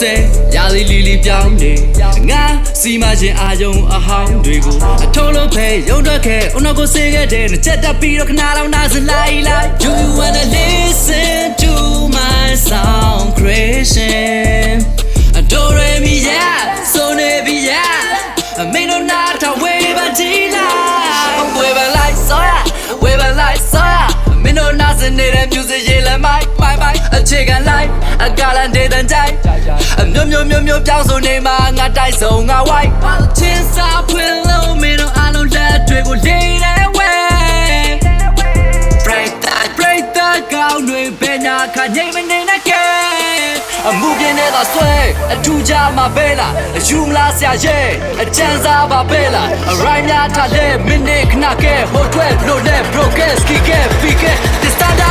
ဆဲရာသီလီလီပြောင်းနေငါစီမခြင်းအာယုံအဟောင်းတွေကိုအထုံးလုံးဖဲရုံတော့ခဲဦးနှောက်ကိုဆေးခဲ့တဲ့ချက်တက်ပြီးတော့ခနာတော့နာစလိုက်လိုက် You wanna listen to my song creation နာစနေတဲ့ music ရေးလက်မိုက်မိုက်မိုက်အခြေခံလိုက်အကလန်ဒေတန်ကြိုက်အမျိုးမျိုးမျိုးမျိုးပြောင်းဆိုနေမှာငါတိုက်ဆုံးငါဝိုက်ချင်းစာဖွင့်လို့မင်းတို့အားလုံးလက်တွေကိုလေးတဲ့ဝဲ break that break that ကောင်းတွေဘယ်ညာခညိမနေနဲ့ကဲအမှုပြင်းနေတာဆွဲအထူးကြမှာပဲလားအယူမလားဆရာရဲ့အကျန်းစားပါပဲလားအရိုင်းများထားတဲ့မိနစ်ခဏကဲဟိုထွက်လို့လဲ broadcast kick it pick it this standard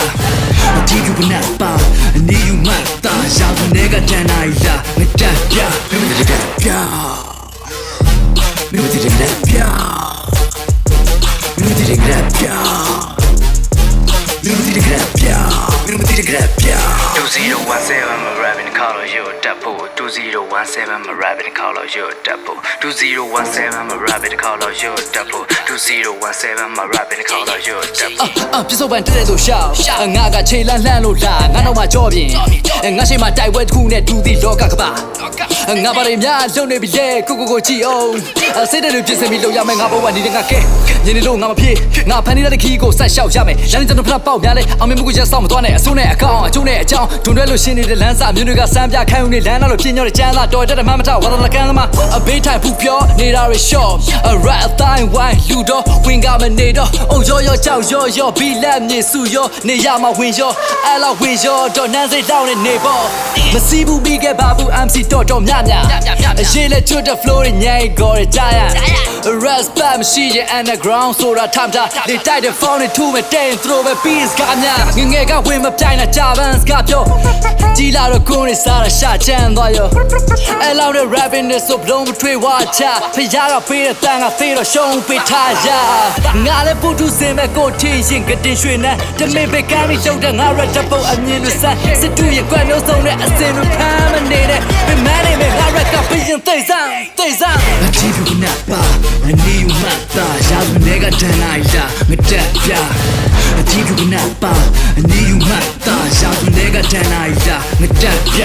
တက်ပြအကြည့်ဘူးနဲ့ပါအနေယူမှတ်တာရာဇဝင်တွေကတန်လိုက်လားမတက်ပြမတက်ပြ Me voy a tirar grappia 2017မှာ rapping ခေါ်လို့ရုပ်တက်ဖို့2017မှာ rapping ခေါ်လို့ရုပ်တက်ဖို့2017မှာ rapping ခေါ်လို့ရုပ်တက်ဖို့အာပြစ္ဆုတ်ပန်တက်တဲ့ဆိုရှောက်ငါကခြေလန်းလှမ်းလို့လာငါတော့မှကြောပြင်ငါရှိမှတိုက်ပွဲတစ်ခုနဲ့ဒူသည်လောကကပါငါပါရီများလုံနေပြီလေကိုကိုကိုကြည့်အောင်စိတ်တဲ့လူပြစ်စင်ပြီးလုံရမယ်ငါဘဝနေတဲ့ငါကဲညနေလို့ငါမဖြစ်ငါဖန်နေတဲ့ခီးကိုဆက်လျှောက်ရမယ်လမ်းကျွန်တော်ဖက်ပေါက်များလဲအောင်မြင်မှုကိုချက်ဆောင်မသွားနဲ့အစိုးနဲ့အကောင်အကျိုးနဲ့အကြောင်းဒွန်တွဲလို့ရှင်းနေတဲ့လမ်းစာမျိုးတွေကစမ်းပြခိုင်းဦးနေလမ်းတော့လို့ပြင်းညောတဲ့ကျန်းသာတော်တက်တဲ့မမထဝါသလကန်သမားအဘေးထိုင်ဖူပြောနေတာရရှော့အရက်အတိုင်းဝိုင်းလူတော့ဝင်ကမနေတော့အုံရောရောကြောက်ရောရောဘီလက်မြေစုရောနေရမှာဝင်ရောအဲ့လောက်ဝင်ရောတော့နန်းစိတ်တောင်းနေနေပေါ့မစီးဘူးပြီးခဲ့ပါဘူး MC တော်တော်များများအရေးလက်ချွတ်တဲ့ flow တွေညိုင်းကောရကြရ respect မရှိရင် underground ဆိုတာထမ်းတာလေတိုက်တဲ့ phone တွေထူမဲ့တဲ့ throw ပဲ beats ကများငငယ်ကဝင်မပြိုင်တာဂျာဗန်စကပြောကြီးလာတော့ကိုယ်နေစားတာရှာချမ်းသွားရောအဲ့လောက်တဲ့ rapping နဲ့ဆိုဘလုံးမထွေးဝါချဖရားကပေးတဲ့တန်ကသေးတော့ရှုံးပေးထားရငါလည်းပုထုစင်မဲ့ကိုထင်းရင်ကတင်ရွှေနဲ့တမေပဲကမ်းပြီးရှုံးတဲ့ငါရတဲ့ပုတ်အမြင်လို့ဆက်စစ်တူရဲ့ကွက်မျိုးစုံနဲ့အစင်လိုဖမ်းမနေတဲ့ပင်မနေမဲ့ငါရက်ကပြင်းသိစမ်းသိစမ်းအကြည့်ဘူးနဲ့ပါအနီးမှတ်တာရာဇဝင်တွေကတန်လိုက်တာမတက်ပြအကြည့်ဘူးနဲ့ပါအနီးမှတ်တာရာဇဝင်တွေကတန်လိုက်တာမတက်ပြ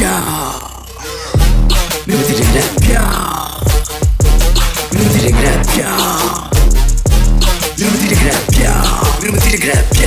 Me metteré en gracia. Me metteré en gracia. Me metteré en gracia.